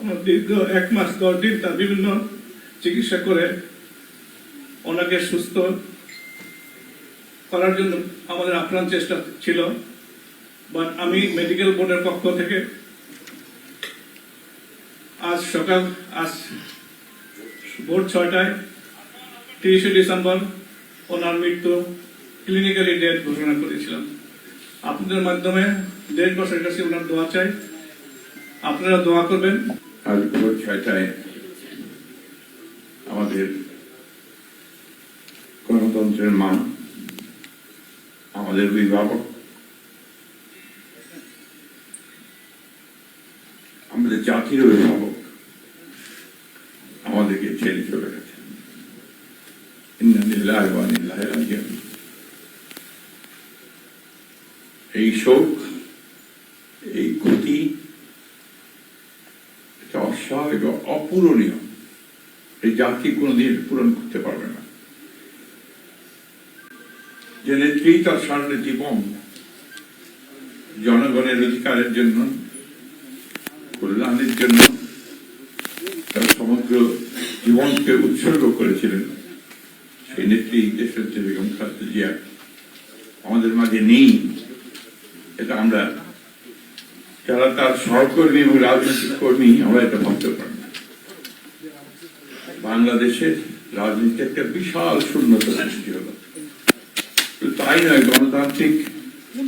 আমার দীর্ঘ এক মাস, দশ দিন তার বিভিন্ন চিকিৎসা করে ওনাকে সুস্থ করার জন্য আমাদের আপ্রাণ চেষ্টা ছিল। বাট আমি মেডিকেল বোর্ডের পক্ষ থেকে আজ সকাল, আজ ভোর ছয়টায় তিরিশে ডিসেম্বর ওনার মৃত্যু ক্লিনিক্যালি ডেথ ঘোষণা করেছিলাম। আপনাদের মাধ্যমে দেশবাসীর কাছে ওনার দোয়া চাই। আপনারা দোয়া করবেন। আজ ভোর ছয়টায় আমাদের গণতন্ত্রের মা আমাদের অভিভাবক আমাদের জাতির অভিভাবক আমাদেরকে ছেড়ে চলে গেছে। এই শোক এই ক্ষতি এটা অসহায় এবং অপূরণীয় এই জাতি কোনোদিন পূরণ করতে পারবে না। যে নেত্রী তার সারা জীবন জনগণের অধিকারের জন্য, কল্যাণের জন্য তার সমগ্র জীবনকে উৎসর্গ করেছিলেন, সেই নেত্রী দেশনেত্রী বেগম খালেদা জিয়া, আমাদের মাঝে নেই। এটা আমরা যারা তার সহকর্মী এবং রাজনৈতিক কর্মী, আমরা এটা ভাবতে পারি বাংলাদেশের রাজনীতি একটা বিশাল শূন্যতা সৃষ্টি হলো। তাই নয়, গণতান্ত্রিক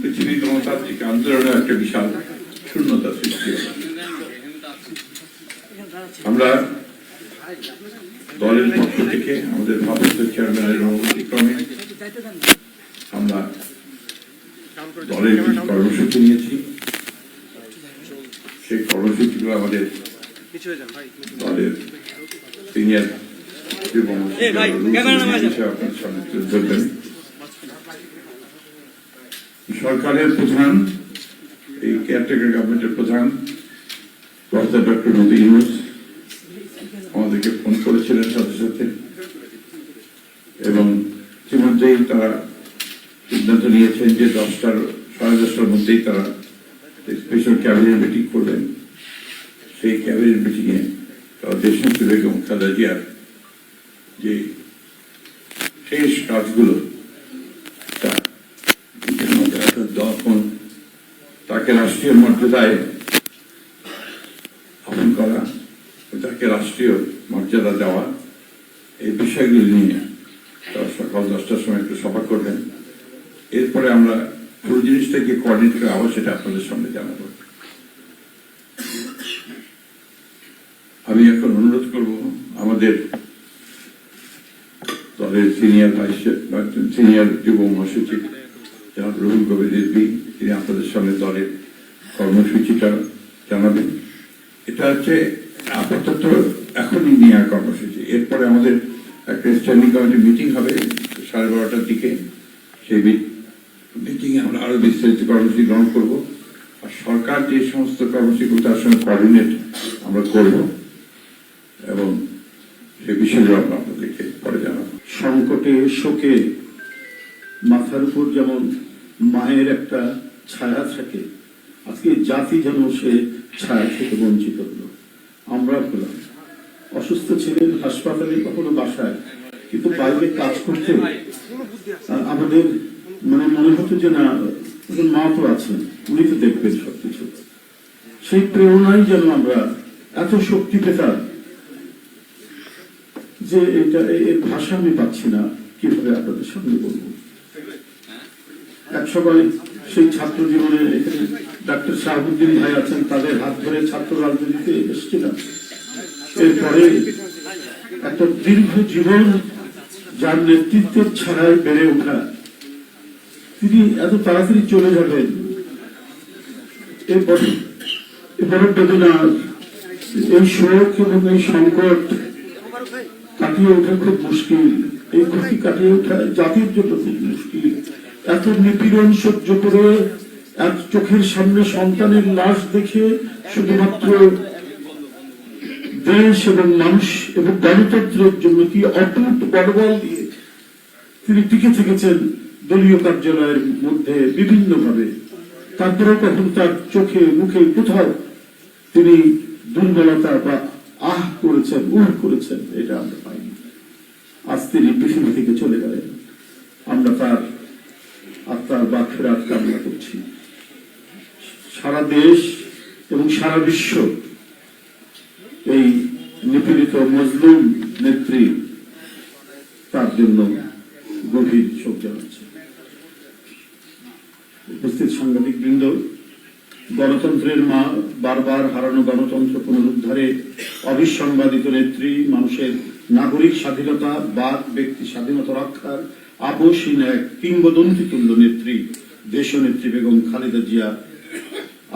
পৃথিবীর গণতান্ত্রিক আন্দোলনে একটা বিশাল শূন্যতা সৃষ্টি হলো। আমরা দলের পক্ষ থেকে, আমাদের ভারপ্রাপ্ত চেয়ারম্যানের অনুমতি ক্রমে আমরা দলের কিছু কর্মসূচি নিয়েছি। সেই কর্মসূচিগুলো আমাদের দলের সিনিয়র। সরকারের প্রধান এই কেয়ারটেকার গভর্নমেন্টের প্রধান প্রফেসর ডক্টর নবী ইউনুস আমাদেরকে ফোন করেছিলেন সাথে সাথে এবং ইতিমধ্যেই তারা সিদ্ধান্ত নিয়েছেন যে দশটার সাড়ে দশটার মধ্যেই তারা স্পেশাল ক্যাবিনেট মিটিং করবেন সেই ক্যাবিনেট মিটিংয়ে দেশনেত্রী বেগম খালেদা জিয়ার যে শেষ কাজগুলো তখন তাকে রাষ্ট্রীয় মর্যাদায় আপন করা তাকে রাষ্ট্রীয় মর্যাদা দেওয়া, এই বিষয়গুলি নিয়ে সকাল দশটার সময় একটু সভা করবেন। এরপরে আমরা পুরো জিনিসটাকে কোঅর্ডিনেট করে আবার সেটা আপনাদের সামনে জানাব। আমি এখন অনুরোধ করব, আমাদের দলের সিনিয়র ভাইস সিনিয়র যুব মহাসচিব জনাব রুহুল কবির তিনি আপনাদের সামনে দলের কর্মসূচিটা জানাবেন। এটা হচ্ছে আপাতত এখনই নেওয়া কর্মসূচি। এরপরে আমাদের একটা স্ট্যান্ডিং কমিটি মিটিং হবে সাড়ে বারোটার দিকে। সেই মিটিং এ আমরা আরও বিস্তারিত কর্মসূচি গ্রহণ করব। আর সরকার যে সমস্ত কর্মসূচিগুলো তার সঙ্গে কোঅর্ডিনেট আমরা করব। এবং সে আমরা আপনাদেরকে পরে জানাব। সংকটে, শোকে, মাথার উপর যেমন মায়ের একটা ছায়া থাকে, আজকে জাতি যেন সে ছায়া থেকে বঞ্চিত হলো। আমরা হলাম অসুস্থ ছিলেন হাসপাতালে কখনো বাসায়, কিন্তু বাইরে কাজ করতে আমাদের মানে মনে হতো যে না মা তো আছেন, উনি তো দেখবেন সবকিছু। সেই প্রেরণাই যেন আমরা এত শক্তি পেতাম যে এটা এর ভাষা আমি পাচ্ছি না, কীভাবে আপনাদের সামনে বলব? এক সময় সেই ছাত্র জীবনে এখানে ডাক্তার শাহাবুদ্দিন ভাই আছেন, তাদের হাত ধরে ছাত্র রাজনীতিতে এসেছিলাম। এরপরে একটা দীর্ঘ জীবন যার নেতৃত্বের ছাড়াই বেড়ে ওঠা, তিনি এত তাড়াতাড়ি চলে যাবেন এরপর এরপরে বেদনা, এই শোক এবং এই সংকট কাটিয়ে ওঠা খুব মুশকিল। এই ক্ষতি কাটিয়ে ওঠা জাতির জন্য খুব মুশকিল। এত নিপীড়ন সহ্য করে এক চোখের সামনে সন্তানের লাশ দেখে শুধুমাত্র দেশ এবং মানুষ এবং গণতন্ত্রের জন্য কি অটুট বড়বল দিয়ে তিনি টিকে থেকেছেন দলীয় কার্যালয়ের মধ্যে বিভিন্ন ভাবে তারপরেও কখন তার চোখে মুখে কোথাও তিনি দুর্বলতা বা আহ করেছেন উহ করেছেন, এটা আমরা পাইনি। আজ তিনি পৃথিবী থেকে চলে গেলেন। আমরা তার আত্মার বা ফেরাত কামনা করছি। সারা দেশ এবং সারা বিশ্ব এই নিপীড়িত মজলুম নেত্রী তার জন্য গভীর শোক জানাচ্ছে। উপস্থিত সাংবাদিক বৃন্দ গণতন্ত্রের মা বারবার হারানো গণতন্ত্র পুনরুদ্ধারে অবিসংবাদিত নেত্রী, মানুষের নাগরিক স্বাধীনতা বাদ ব্যক্তি স্বাধীনতা রক্ষার আপসীন এক কিংবদন্তি তুল্য নেত্রী, দেশনেত্রী বেগম খালেদা জিয়া।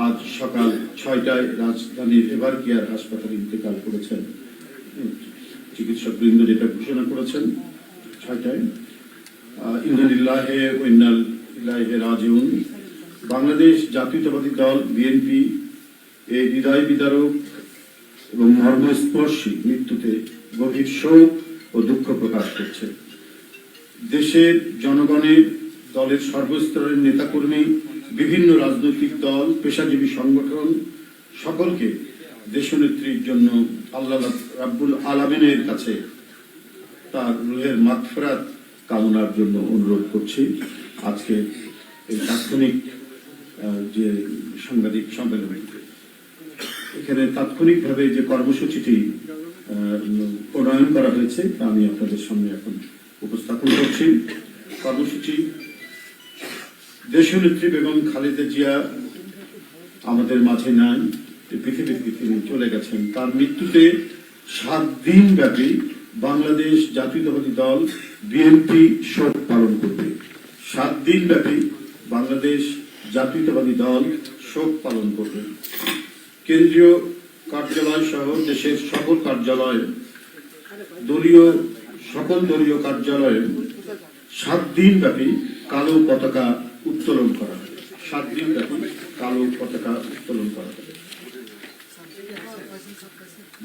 আজ সকাল ছয়টায় রাজধানীর এভারকেয়ার হাসপাতালে ইন্তেকাল করেছেন। চিকিৎসক বৃন্দ যেটা ঘোষণা করেছেন, ছয়টায়। ইলাইহি রাজিউন। বাংলাদেশ জাতীয়তাবাদী দল, বিএনপি এই হৃদয় বিদারক এবং মর্মস্পর্শী মৃত্যুতে গভীর শোক ও দুঃখ প্রকাশ করছে। দেশের জনগণের দলের সর্বস্তরের নেতাকর্মী, বিভিন্ন রাজনৈতিক দল, পেশাজীবী সংগঠন সকলকে দেশনেত্রীর জন্য আল্লাহ রাব্বুল আলামিনের কাছে তার রুহের মাগফিরাত কামনার জন্য অনুরোধ করছি। আজকে এই তাৎক্ষণিক যে সাংবাদিক সম্মেলনে এখানে তাৎক্ষণিকভাবে যে কর্মসূচিটি প্রণয়ন করা হয়েছে, তা আমি আপনাদের সামনে এখন উপস্থাপন করছি। কর্মসূচি দেশনেত্রী বেগম খালেদা জিয়া আমাদের মাঝে নাই এই পৃথিবী তিনি চলে গেছেন। তার মৃত্যুতে সাত দিন ব্যাপী বাংলাদেশ জাতীয়তাবাদী দল বিএনপি শোক পালন করবে। সাত দিন ব্যাপী বাংলাদেশ জাতীয়তাবাদী দল শোক পালন করবে। কেন্দ্রীয় কার্যালয় সহ দেশের সকল কার্যালয়, দলীয়, সকল দলীয় কার্যালয়ে সাত দিন ব্যাপী কালো পতাকা উত্তোলন করা সাত দিন ব্যাপী কালো পতাকা উত্তোলন করা হবে।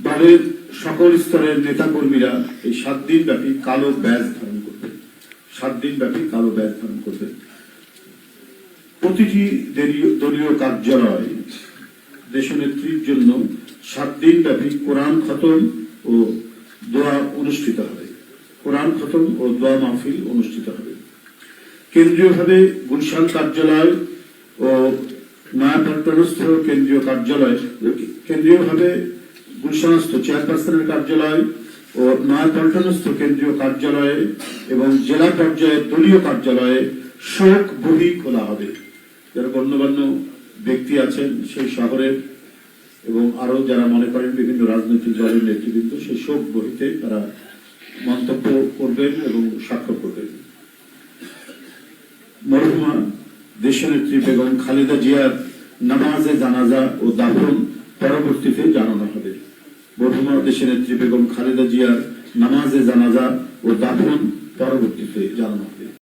দলের সকল স্তরের নেতা কর্মীরা এই সাত দিন ব্যাপী কালো ব্যাজ ধারণ করবে। সাত দিন ব্যাপী কালো ব্যাজ ধারণ করবে। প্রতিটি দলীয় কার্যালয় দেশনেত্রীর জন্য সাত দিন ব্যাপী কোরআন খতম ও দোয়া অনুষ্ঠিত হবে। কোরআন খতম ও দোয়া মাহফিল অনুষ্ঠিত হবে। কেন্দ্রীয়ভাবে গুলশান কার্যালয় ও নয়াপল্টনস্থ কেন্দ্রীয় কার্যালয়, কেন্দ্রীয়ভাবে গুলশানস্থ চেয়ারপারসনের কার্যালয় ও নয়াপল্টনস্থ কেন্দ্রীয় কার্যালয়ে এবং জেলা পর্যায়ের দলীয় কার্যালয়ে শোক বহি খোলা হবে। যারা গণ্যমান্য ব্যক্তি আছেন সেই শহরের এবং আরও যারা মনে করেন বিভিন্ন রাজনৈতিক দলের নেতৃবৃন্দ, সেই শোক বহিতে তারা মন্তব্য করবেন এবং স্বাক্ষর করবেন। মরহুমা দেশনেত্রী বেগম খালেদা জিয়ার নামাজে জানাজা ও দাফন পরবর্তীতে জানানো হবে। মরহুমা দেশনেত্রী বেগম খালেদা জিয়ার নামাজে জানাজা ও দাফন পরবর্তীতে জানানো হবে।